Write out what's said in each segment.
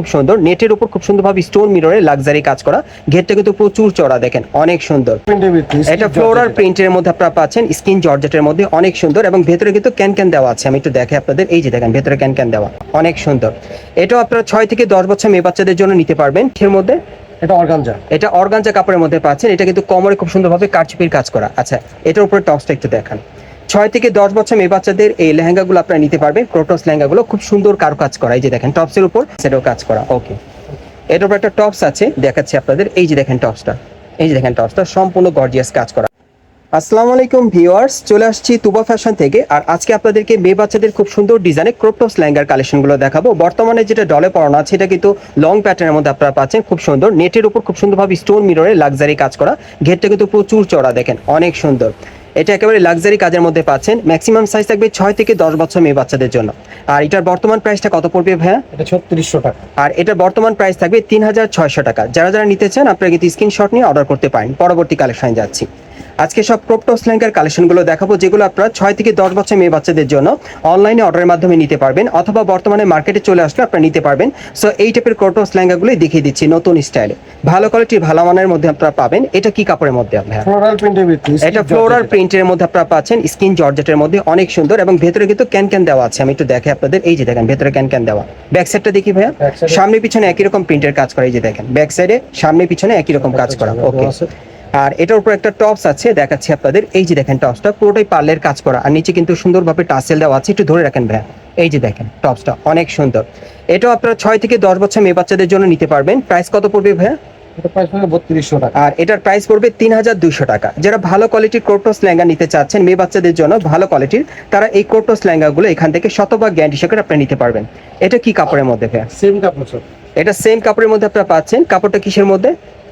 খুব সুন্দর। নেটের উপর খুব সুন্দরভাবে স্টোন মিররে লাক্সারি কাজ করা। ঘেরটা কিন্তু প্রচুর চড়া দেখেন অনেক সুন্দর। এটা ফ্লোরাল প্রিন্টের মধ্যে আপনারা পাচ্ছেন স্কিন জর্জেটের মধ্যে অনেক সুন্দর এবং ভেতরে কিন্তু ক্যান ক্যান দেওয়া আছে। আমি একটু দেখে আপনাদের এই যে দেখেন ভেতরে ক্যান ক্যান দেওয়া অনেক সুন্দর। এটাও আপনারা ছয় থেকে দশ বছর মেয়ে বাচ্চাদের জন্য নিতে পারবেন। এর মধ্যে এটা অর্গানজা এটা অর্গানজা কাপড়ের মধ্যে পাচ্ছেন। এটা কিন্তু কোমরে খুব সুন্দরভাবে কারচুপির কাজ করা। আচ্ছা এটার উপরে টপসটা একটু দেখান। ছয় থেকে দশ বছর মেয়ে বাচ্চাদের এই লেহেঙ্গাগুলো আপনারা নিতে পারবেন। ক্রোটস লেহেঙ্গাগুলো খুব সুন্দর কারু কাজ করা। এই যে দেখেন টপসের উপর সেটাও কাজ করা। ওকে এটার উপর একটা টপস আছে, দেখাচ্ছি আপনাদের। এই যে দেখেন টপসটা এই যে দেখেন টপসটা সম্পূর্ণ গর্জিয়াস কাজ করা। আসসালামু আলাইকুম ভিউয়ার্স, চলে আসছি তুবা ফ্যাশন থেকে। আর আজকে আপনাদেরকে মেয়ে বাচ্চাদের খুব সুন্দর ডিজাইনে ক্রোপটপস লেহেঙ্গার কালেকশনগুলো দেখাবো। বর্তমানে যেটা ডলে পড়ানো আছে, এটা কিন্তু লং প্যাটার্নের মধ্যে আপনারা পাচ্ছেন। খুব সুন্দর। নেটের উপর খুব সুন্দরভাবে স্টোন মিররে লাক্সারি কাজ করা। ঘেরটা কিন্তু প্রচুর চড়া দেখেন, অনেক সুন্দর। এটা একেবারে লাক্সারি কাজের মধ্যে পাচ্ছেন। ম্যাক্সিমাম সাইজ থাকবে ছয় থেকে দশ বছর মেয়ে বাচ্চাদের জন্য। আর এটার বর্তমান প্রাইসটা কত পড়বে ভাইয়া? এটা ছত্রিশশো টাকা। আর এটার বর্তমান প্রাইস থাকবে তিন হাজার ছয়শো টাকা। যারা যারা নিতে চান আপনারা কিন্তু স্ক্রিনশট নিয়ে অর্ডার করতে পারেন। পরবর্তী কালেকশনে যাচ্ছি। আজকে সব ক্রোপটস লেহেঙ্গার কালেকশনগুলো দেখাবো যেগুলো আপনারা ছয় থেকে দশ বছর মেয়ে বাচ্চাদের জন্য অনলাইনে অর্ডারের মাধ্যমে নিতে পারবেন অথবা বর্তমানে মার্কেটে চলে আসলে আপনারা নিতে পারবেন। সো এই টাইপের ক্রোপটস লেহেঙ্গাগুলোই দেখিয়ে দিচ্ছি নতুন স্টাইলে ভালো কোয়ালিটির ভালো মানের মধ্যে আপনারা পাবেন। এটা কি কাপড়ের মধ্যে আপনারা? ফ্লোরাল প্রিন্টের এটা ফ্লোরাল প্রিন্টের মধ্যে আপনারা পাচ্ছেন স্কিন জর্জেটের মধ্যে অনেক সুন্দর এবং ভেতরে কিন্তু ক্যান ক্যান দেওয়া আছে। আমি একটু দেখে আপনাদের এই যে দেখেন ভেতরে ক্যান ক্যান দেওয়া। ব্যাক সাইডটা দেখি ভাইয়া? সামনে পিছনে একই রকম প্রিন্টের কাজ করা এই যে দেখেন। ব্যাক সাইডে সামনে পিছনে একই রকম কাজ করা ওকে আর এটার উপর একটা টপস আছে দেখাচ্ছি আপনাদের। এই যে দেখেন টপসটা পুরোটাই পার্লের কাজ করা। আর নিচে কিন্তু সুন্দরভাবে টাসেল দেওয়া আছে একটু ধরে রাখেন ভাইয়া। এই যে দেখেন টপসটা অনেক সুন্দর। এটাও আপনারা ছয় থেকে দশ বছর মেয়ে বাচ্চাদের জন্য নিতে পারবেন। প্রাইস কত পড়বে ভাইয়া? আর এটার প্রাইস পড়বে তিন হাজার দুইশো টাকা। যারা ভালো কোয়ালিটির ক্রোটোস লেহেঙ্গা নিতে চাচ্ছেন মেয়ে বাচ্চাদের জন্য ভালো কোয়ালিটির তারা এই ক্রোটোস লেহেঙ্গাগুলো এখান থেকে শতভাগ গ্যারান্টি সহকারে আপনি নিতে পারবেন। এটা কি কাপড়ের মধ্যে ভাইয়া? সেম কাপড় এটা সেম কাপড়ের মধ্যে আপনারা পাচ্ছেন। কাপড়টা কিসের মধ্যে?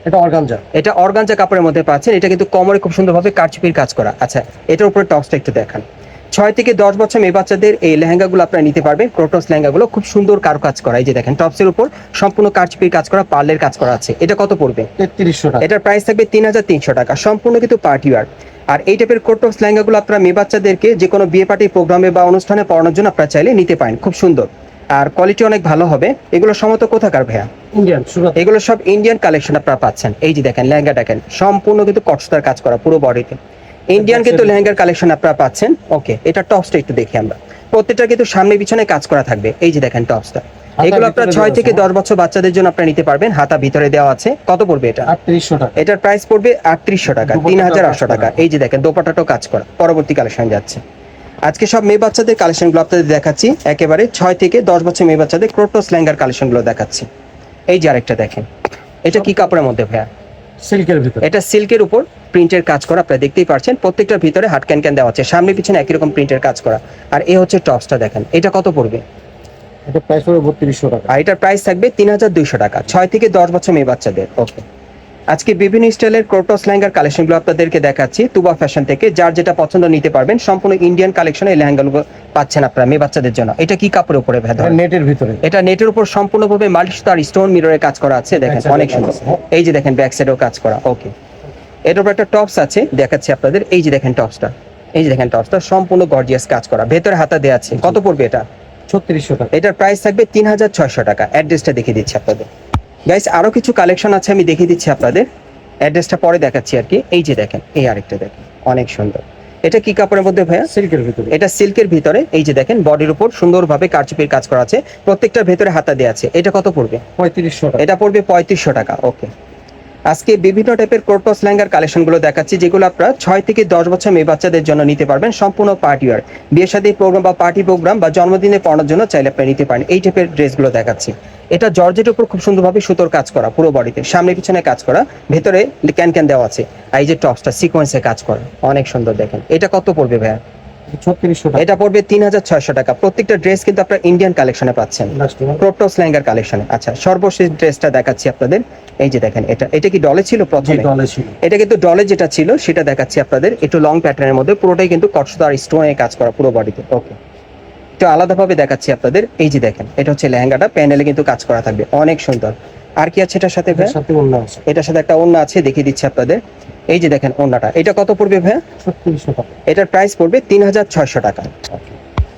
এটা অর্গানজা। এটা অর্গানজা কাপড়ের মধ্যে পাচ্ছেন। এটা কিন্তু কোমরে খুব সুন্দরভাবে কারচুপির কাজ করা। আচ্ছা এটার উপরে টপসটা একটু দেখান। ছয় থেকে দশ বছর মেয়ে বাচ্চাদের এই লেহেঙ্গাগুলো আপনারা নিতে পারবেন। ক্রোটোস লেহেঙ্গাগুলো খুব সুন্দর কারু কাজ করা। এই যে দেখেন টপসের উপর সম্পূর্ণ কারচুপির কাজ করা পার্লের কাজ করা আছে। এটা কত পড়বে? তেত্রিশশো টাকা। এটার প্রাইস থাকবে তিন হাজার তিনশো টাকা। সম্পূর্ণ কিন্তু পার্টি ওয়ার আর এই টাইপের কোটস লেহেঙ্গাগুলো আপনারা মেয়ে বাচ্চাদেরকে যে কোনো বিয়ে পার্টি প্রোগ্রামে বা অনুষ্ঠানে পড়ানোর জন্য আপনারা চাইলে নিতে পারেন। খুব সুন্দর। আর কোয়ালিটি অনেক ভালো হবে। এগুলো সমত কোথাকার ভাইয়া? ইন্ডিয়ান এগুলো সব ইন্ডিয়ান কালেকশন আপনারা পাচ্ছেন। এই যে দেখেন লেহেঙ্গা দেখেন সম্পূর্ণ কিন্তু কটসতার কাজ করা পুরো বডিতে ইন্ডিয়ান কিন্তু লেহেঙ্গার কালেকশন আপনারা পাচ্ছেন। ওকে এটা টপসটা একটু দেখি আমরা। প্রত্যেকটা কিন্তু সামনে পিছনে কাজ করা থাকবে। এই যে দেখেন টপসটা এগুলো আপনারা ছয় থেকে আছে। দশ বছর বাচ্চাদের জন্য আপনারা নিতে পারবেন। হাতা ভিতরে দেওয়া আছে। কত পড়বে এটা? আটত্রিশশো টাকা। এটার প্রাইস পড়বে আটত্রিশশো টাকা তিন হাজার আটশো। টাকা। এই যে দেখেন দোপাটাটাও কাজ করা। পরবর্তী কালেকশন যাচ্ছে। আজকে সব মেয়ে বাচ্চাদের কালেকশনগুলো আপনাদের দেখাচ্ছি। একেবারে ছয় থেকে দশ বছর মেয়ে বাচ্চাদের ক্রোটোস লেহেঙ্গার কালেকশনগুলো দেখাচ্ছি। এই যে আরেকটা দেখেন। এটা কি কাপড়ের মধ্যে ভাইয়া? সিল্কের ভিতরে। এটা সিল্কের উপর প্রিন্টের কাজ করা আপনারা দেখতেই পারছেন। প্রত্যেকটার ভিতরে হাট ক্যান ক্যান দেওয়া আছে। সামনে পিছনে একই রকম প্রিন্টের কাজ করা। আর এ হচ্ছে টপসটা দেখেন। এটা কত পড়বে? এটা প্রাইস হবে বত্রিশশো টাকা। আর এটার প্রাইস থাকবে তিন হাজার দুইশো টাকা। ছয় থেকে দশ বছর মেয়ে বাচ্চাদের। ওকে আজকে বিভিন্ন স্টাইলের ক্রোটস লেহেঙ্গার কালেকশনগুলো আপনাদেরকে দেখাচ্ছি। তুবা ফ্যাশন থেকে যার যেটা পছন্দ নিতে পারবেন সম্পূর্ণ ইন্ডিয়ান কালেকশনে এই লেহেঙ্গাগুলো পাচ্ছেন আপনারা মেয়ে বাচ্চাদের জন্য। এটা কি কাপড়ের উপরে ভেদা নেটের ভিতরে। এটা নেটের উপর সম্পূর্ণভাবে মাল্টি স্টার স্টোন মিররের কাজ করা আছে দেখেন অনেক সুন্দর। এই যে দেখেন ব্যাক সাইডেও কাজ করা ওকে এটার উপর একটা টপস আছে দেখাচ্ছি আপনাদের। এই যে দেখেন টপসটা এই যে দেখেন টপসটা সম্পূর্ণ গর্জিয়াস কাজ করা। ভেতরে হাতা দেওয়া আছে। কত পড়বে এটা? ছত্রিশশো টাকা। এটার প্রাইস থাকবে তিন হাজার ছয়শো টাকা। অ্যাড্রেসটা দেখিয়ে দিচ্ছি আপনাদের। গাইস আরও কিছু কালেকশন আছে আমি দেখিয়ে দিচ্ছি আপনাদের। অ্যাড্রেসটা পরে দেখাচ্ছি আর কি। এই যে দেখেন এই আরেকটা দেখেন অনেক সুন্দর। এটা কি কাপড়ের মধ্যে ভাইয়া? সিল্কের ভিতরে। এটা সিল্কের ভিতরে এই যে দেখেন বডির উপর সুন্দরভাবে কারচুপির কাজ করা আছে। প্রত্যেকটার ভেতরে হাতা দেওয়া আছে। এটা কত পড়বে? পঁয়ত্রিশশো টাকা। এটা পড়বে পঁয়ত্রিশশো টাকা ওকে আজকে বিভিন্ন টাইপের কোর্টস লেহেঙ্গার কালেকশনগুলো দেখাচ্ছি যেগুলো আপনারা ছয় থেকে দশ বছর মেয়ে বাচ্চাদের জন্য নিতে পারবেন সম্পূর্ণ পার্টি ওয়ার বিয়ের সাথে প্রোগ্রাম বা পার্টি প্রোগ্রাম বা জন্মদিনে পড়ানোর জন্য চাইলে আপনি নিতে পারেন। এই টাইপের ড্রেসগুলো দেখাচ্ছি। এটা জর্জেটের উপর খুব সুন্দরভাবে সুতোর কাজ করা পুরো বডিতে। সামনে পিছনে কাজ করা ভেতরে ক্যান ক্যান দেওয়া আছে। এই যে টপসটা সিকোয়েন্সে কাজ করা। অনেক সুন্দর দেখেন। এটা কত পড়বে ভাইয়া? এটা পড়বে তিন হাজার ছয়শো টাকা। প্রত্যেকটা ড্রেস কিন্তু আপনারা ইন্ডিয়ান কালেকশনে পাচ্ছেন। One। ক্রোপটস কালেকশনে আচ্ছা সর্বশেষ ড্রেসটা দেখাচ্ছি আপনাদের। এই যে দেখেন এটা এটা কি ডলে ছিল প্রথমে? ডলে এটা কিন্তু ডলে যেটা ছিল সেটা দেখাচ্ছি আপনাদের। একটু লং প্যাটার্নের মধ্যে। পুরোটাই কিন্তু কটসুতো আর স্টোনে কাজ করা পুরো বডিতে। ওকে একটু আলাদাভাবে দেখাচ্ছি আপনাদের। এই যে দেখেন এটা হচ্ছে লেহেঙ্গাটা প্যানেলে কিন্তু কাজ করা থাকবে। অনেক সুন্দর। আর কি আছে এটার সাথে এটার সাথে একটা অন্য আছে দেখিয়ে দিচ্ছি আপনাদের। এই যে দেখেন অন্যটা এটা কত পড়বে ভাইয়া? এটার প্রাইস পড়বে তিন হাজার ছয়শো টাকা।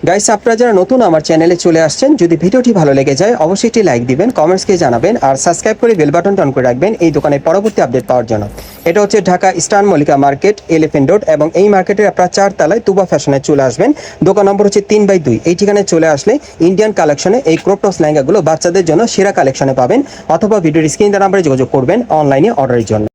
গাইস আপনারা যারা নতুন আমার চ্যানেলে চলে আসছেন, যদি ভিডিওটি ভালো লেগে যায়, অবশ্যই একটি লাইক দিবেন কমেন্টসকে জানাবেন, আর সাবস্ক্রাইব করে বেল বাটন অন করে রাখবেন এই দোকানের পরবর্তী আপডেট পাওয়ার জন্য। এটা হচ্ছে ঢাকা স্টান মল্লিকা মার্কেট এলিফেন্ট রোড এবং এই মার্কেটের আপনারা চার তলায় তুবা ফ্যাশনে চলে আসবেন। দোকান নম্বর হচ্ছে তিন বাই দুই। এই ঠিকানায় চলে আসলে ইন্ডিয়ান কালেকশনে এই ক্রোপটস লেহেঙ্গাগুলো বাচ্চাদের জন্য সেরা কালেকশনে পাবেন, অথবা ভিডিওর স্ক্রিন নাম্বারে যোগাযোগ করবেন অনলাইনে অর্ডারের জন্য।